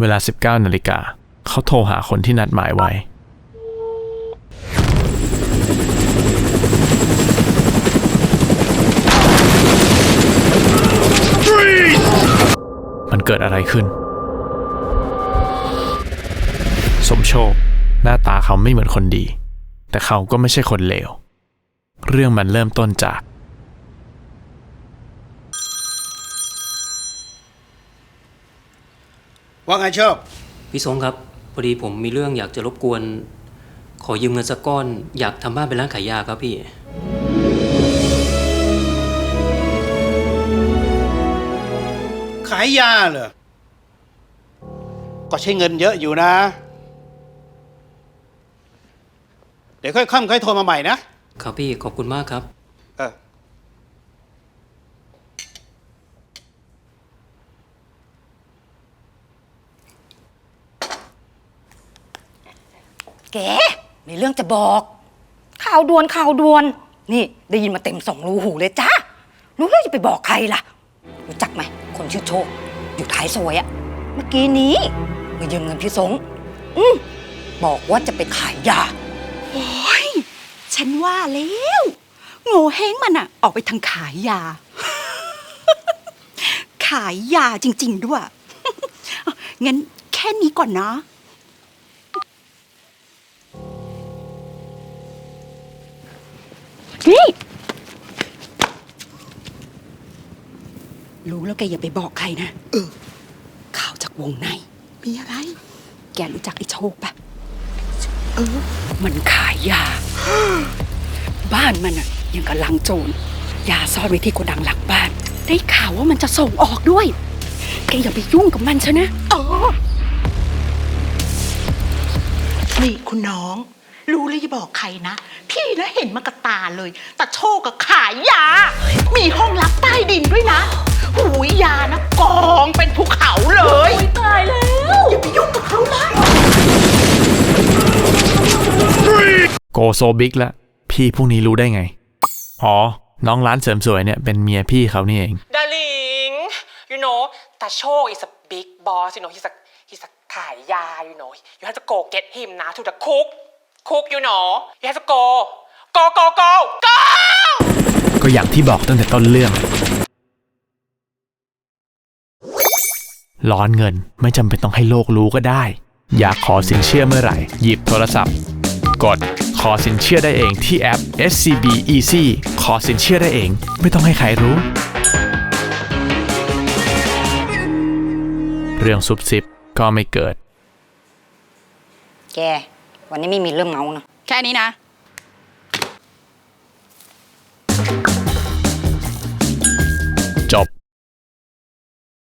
เวลา 19นาฬิกาเขาโทรหาคนที่นัดหมายไว้ มันเกิดอะไรขึ้น สมโชค หน้าตาเขาไม่เหมือนคนดี แต่เขาก็ไม่ใช่คนเลว เรื่องมันเริ่มต้นจาก ว่าไงโชคพี่สงครับ พอดีผมมีเรื่องอยากจะรบกวน ขอยืมเงินสักก้อน อยากทำบ้านเป็นร้านขายยาครับพี่ ขายยาเหรอ ก็ใช้เงินเยอะอยู่นะ เดี๋ยวค่อยค่ำค่อยโทรมาใหม่นะ ครับพี่ขอบคุณมากครับ แกมีเรื่องจะบอก ข่าวด่วนข่าวด่วน นี่ได้ยินมาเต็มสองรูหูเลยจ้ารู้แล้วจะไปบอกใครล่ะ รู้จักไหม คนชื่อโชค อยู่ท้ายซอยอะเมื่อกี้นี้มายืมเงินพี่สงอืมบอกว่าจะไปขายยา โอ้ย ฉันว่าแล้ว โง่เฮงมันอะออกไปทางขายยา ขายยาจริง ๆ ด้วย งั้นแค่นี้ก่อนนะ นี่รู้แล้วแกอย่าไปบอกใครนะ เออ ข่าวจากวงใน มีอะไร แกรู้จักไอ้โชคปะมันขายยา บ้านมันอะยังกำลังโจร ยาซ่อนไว้ที่โกดังหลังบ้าน ได้ข่าวว่ามันจะส่งออกด้วย แกอย่าไปยุ่งกับมันใช่นะเออนี่คุณน้อง รู้แล้วอย่าบอกใครนะ พี่นะเห็นมากระตาเลยแต่โชคกับขายยา มีห้องลับใต้ดินด้วยนะหูยยานะกองเป็นภูเขาเลยตายแล้วอย่าไปยุ่งกับเขานะโกโซบิ๊กละ พี่พวกนี้รู้ได้ไง อ๋อ น้องร้านเสริมสวยเนี่ยเป็นเมียพี่เขานี่เอง Darling, you know, Tasho is a big boss, you know, he's a he's a ขายยา you know. You have to go get him now to the cook. Cook, you know. You have to go. Go, go, go, go! ก็อย่างที่บอกตั้งแต่ต้นเรื่อง ร้อนเงินไม่จำเป็นต้องให้โลกรู้ก็ได้ อยากขอสินเชื่อเมื่อไหร่ หยิบโทรศัพท์ กดขอสินเชื่อได้เองที่แอป SCB Easy ขอสินเชื่อได้เอง ไม่ต้องให้ใครรู้ เรื่องซุบซิบก็ไม่เกิด แก วันนี้ไม่มีเรื่องเมานะ แค่นี้นะ